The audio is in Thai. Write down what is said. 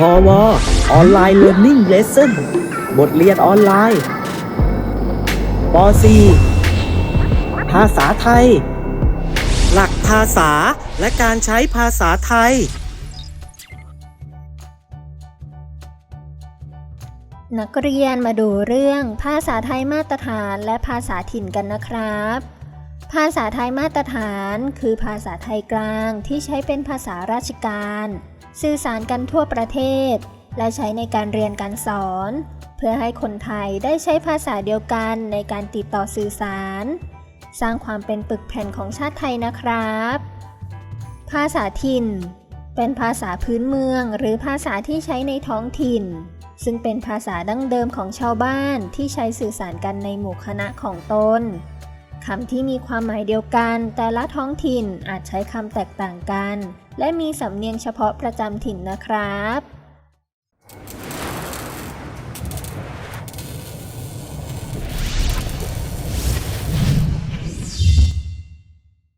พอวออนไลน์เรียน i ิ g เลสเซ่นบทเรียนออนไลน์ป .4 ภาษาไทย หลักภาษาและการใช้ภาษาไทย นักเรียนมาดูเรื่องภาษาไทยมาตรฐานและภาษาถิ่นกันนะครับ ภาษาไทยมาตรฐานคือภาษาไทยกลางที่ใช้เป็นภาษาราชการ สื่อสารกันทั่วประเทศ และใช้ในการเรียนการสอน เพื่อให้คนไทยได้ใช้ภาษาเดียวกันในการติดต่อสื่อสาร สร้างความเป็นปึกแผ่นของชาติไทยนะครับ ภาษาถิ่น เป็นภาษาพื้นเมืองหรือภาษาที่ใช้ในท้องถิ่น ซึ่งเป็นภาษาดั้งเดิมของชาวบ้านที่ใช้สื่อสารกันในหมู่คณะของตน คำที่มีความหมายเดียวกัน แต่ละท้องถิ่นอาจใช้คำแตกต่างกัน และมีสำเนียงเฉพาะประจำถิ่นนะครับ